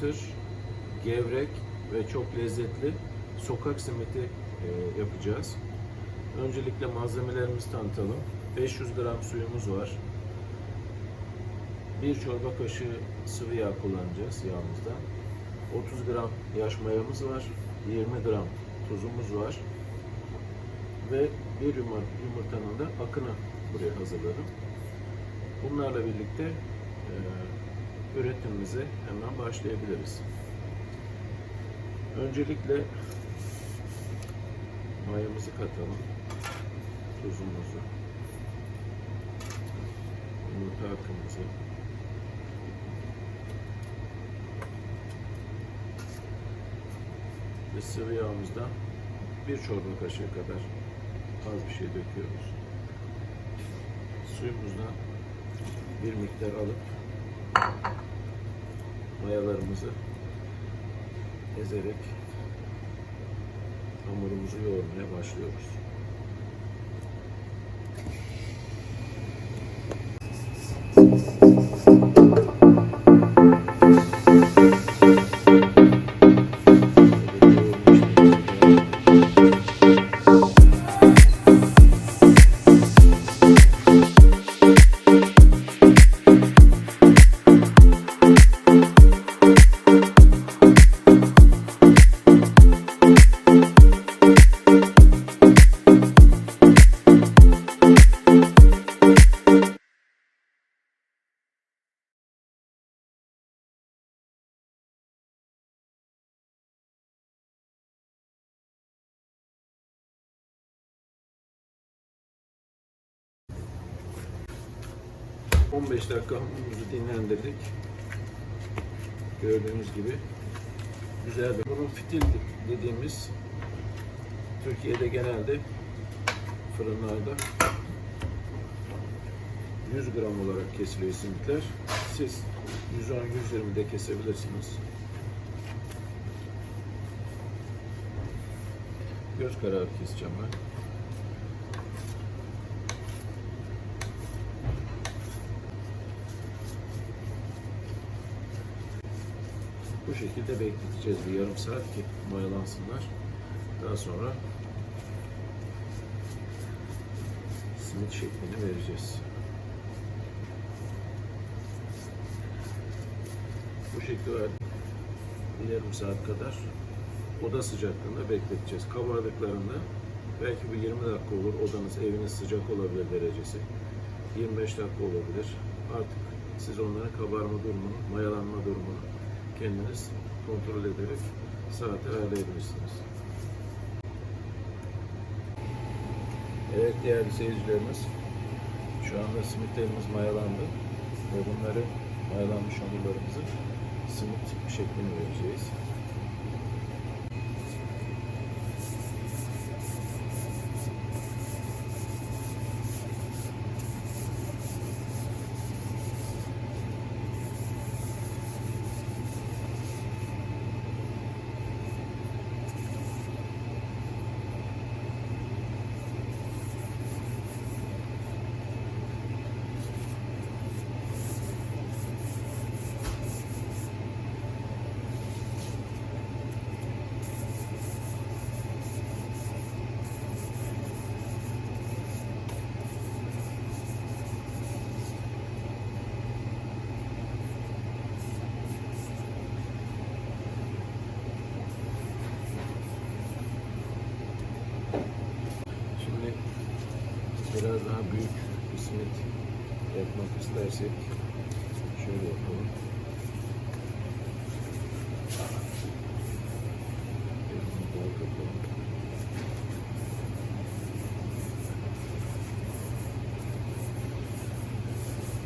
Çıtır gevrek ve çok lezzetli sokak simiti e, yapacağız. Öncelikle malzemelerimizi tanıtalım. 500 gram suyumuz var. 1 çorba kaşığı sıvı yağ kullanacağız yağımızda. 30 gram yaş mayamız var. 20 gram tuzumuz var. Ve bir yumur- yumurtanın da akını buraya hazırladım. Bunlarla birlikte e, üretimimize hemen başlayabiliriz. Öncelikle mayamızı katalım. Tuzumuzu. Yumurta akımızı. Ve sıvı yağımızdan bir çorba kaşığı kadar az bir şey döküyoruz. Suyumuzdan bir miktar alıp mayalarımızı ezerek hamurumuzu yoğurmaya başlıyoruz. ...15 dakika hamurumuzu dinlendirdik. Gördüğünüz gibi güzel bir... Bunun fitil dediğimiz... ...Türkiye'de genelde fırınlarda 100 gram olarak kesiliyor simitler. Siz 110-120 de kesebilirsiniz. Göz kararı keseceğim ben. Bu şekilde bekleteceğiz bir yarım saat ki mayalansınlar. Daha sonra simit şeklini vereceğiz. Bu şekilde. Bir yarım saat kadar oda sıcaklığında bekleteceğiz. Kabardıklarında belki bu 20 dakika olur. Odanız, eviniz sıcak olabilir derecesi. 25 dakika olabilir. Artık siz onların kabarma durumunu, mayalanma durumunu kendiniz kontrol ederek saati ayarlayabilirsiniz. Evet değerli seyircilerimiz, şu anda simitlerimiz mayalandı ve bunları mayalanmış hamurlarımızı simit şeklini vereceğiz. Şimdi biraz daha büyük bir simit yapmak istersek şöyle yapalım.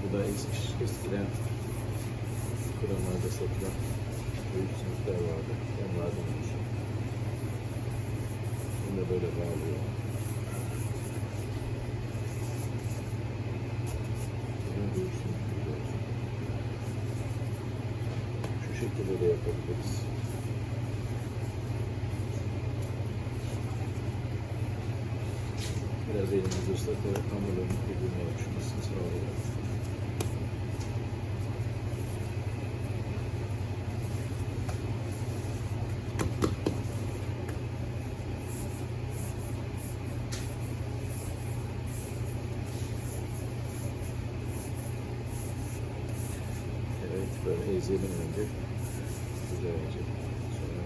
Bu da eski, eskiden fırınlarda satılan büyük simitler vardı. Onlardan oluşuyor. Bunu da böyle bağlıyor. şöyle de yapabiliriz. Biraz elimizi ıslatarak hamurların birbirine yapışmasını sağlayalım. Evet, böyle. Güzelce. Sonra.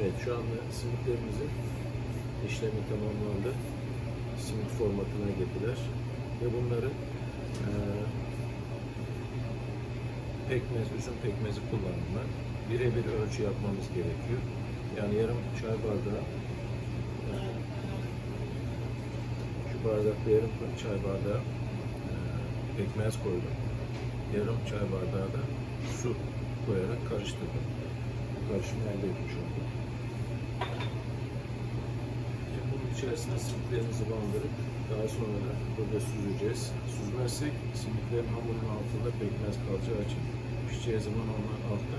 Evet şu anda simitlerimizin işlemi tamamlandı. Simit formatına getirdiler. Ve bunları eee pekmez, üzüm pekmezi kullanımla birebir ölçü yapmamız gerekiyor. Yani yarım çay bardağı şu bardakta yarım çay bardağı eee, pekmez koydum. Yarım çay bardağı da su koyarak karıştırdım. Bu karışımı elde etmiş oldum. Şimdi bunun içerisine simitlerimizi bandırıp daha sonra da burada süzeceğiz. Süzmezsek simitlerin hamurun altında pekmez kalacağı için pişeceği zaman onlar altta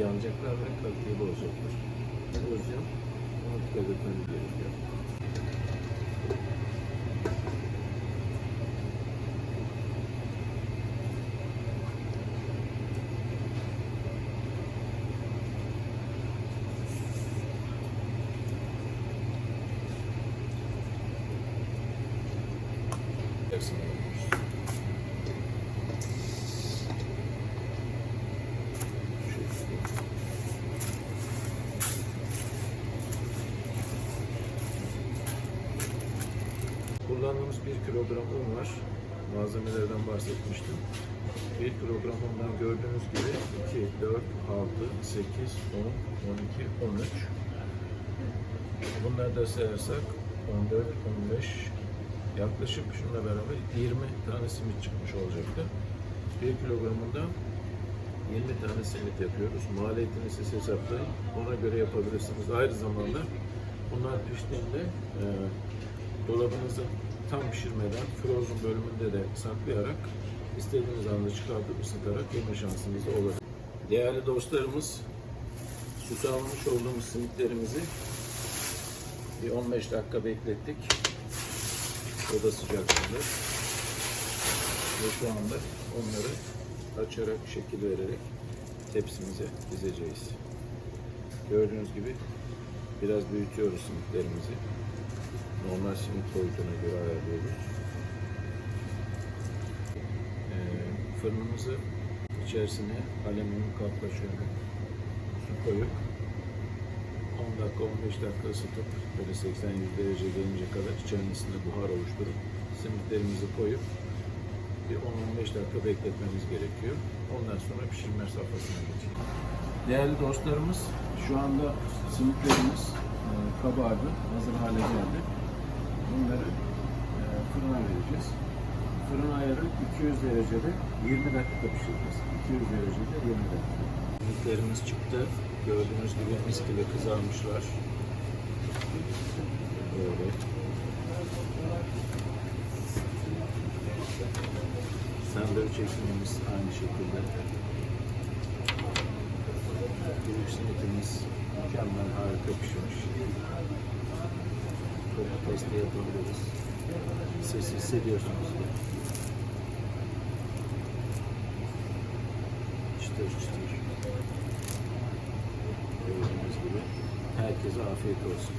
yanacaklar ve kaliteyi bozacaklar. O yüzden ona dikkat etmemiz gerekiyor. Hepsini alıyoruz. Şu şekilde. Kullandığımız 1 kilogram un var. Malzemelerden bahsetmiştim. 1 kilogram undan gördüğünüz gibi 2, 4, 6, 8, 10, 12, 13. Bunları da sayarsak 14, 15, yaklaşık şununla beraber 20 tane simit çıkmış olacaktı. 1 kilogramında 20 tane simit yapıyoruz. Maliyetini siz hesaplayın. Ona göre yapabilirsiniz. Aynı zamanda bunlar piştiğinde e, dolabınızı tam pişirmeden frozen bölümünde de saklayarak istediğiniz anda çıkartıp ısıtarak yeme şansınız olur. Değerli dostlarımız süs almış olduğumuz simitlerimizi bir 15 dakika beklettik. Oda sıcaklığında. Ve şu anda onları açarak, şekil vererek tepsimize dizeceğiz. Gördüğünüz gibi biraz büyütüyoruz simitlerimizi. Normal simit boyutuna göre ayarlıyoruz. Ee, fırınımızı içerisine alüminyum kapla şöyle su koyup 10 dakika 15 dakika ısıtıp böyle 80-100 derece gelince kadar içerisinde buhar oluşturup simitlerimizi koyup bir 10-15 dakika bekletmemiz gerekiyor. Ondan sonra pişirme safhasına geçelim. Değerli dostlarımız şu anda simitlerimiz e, kabardı, hazır hale geldi. Bunları e, fırına vereceğiz. Fırın ayarı 200 derecede 20 dakika pişireceğiz. 200 derecede 20 dakika. Simitlerimiz çıktı. Gördüğünüz gibi mis gibi kızarmışlar. Böyle. Sandviç ekmeğimiz aynı şekilde. Büyük simitimiz mükemmel harika pişmiş. Testi yapabiliriz. Sesi hissediyorsunuz. Çıtır çıtır. Gördüğünüz gibi. Herkese afiyet olsun.